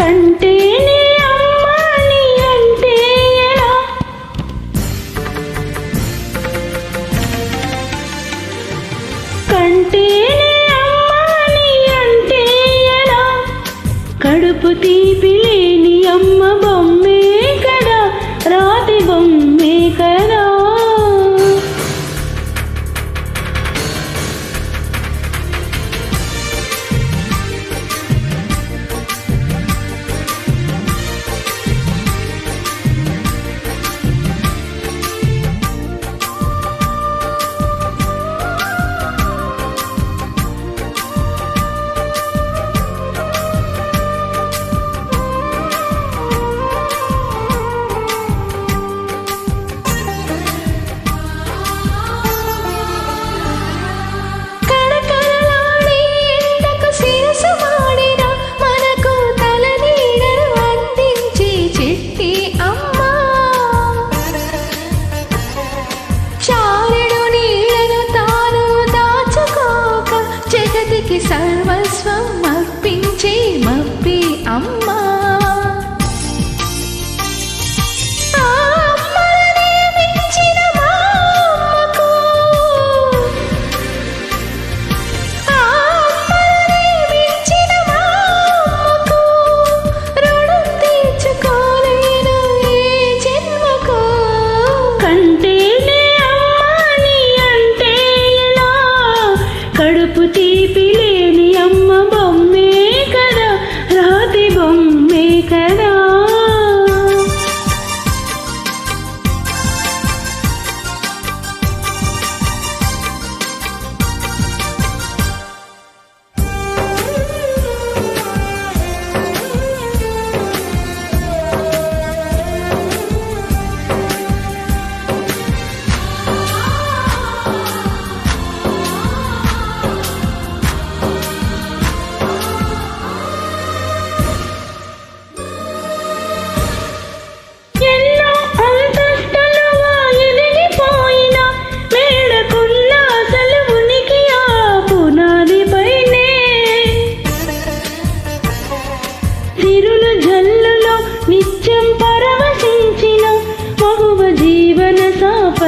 కంటేనే అమ్మని అంటే ఎలా? కంటేనే అమ్మని అంటే ఎలా? కడుపు తీపి లేని అమ్మ బొమ్మ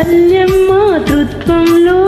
పరవశించిన మాతృత్వంలో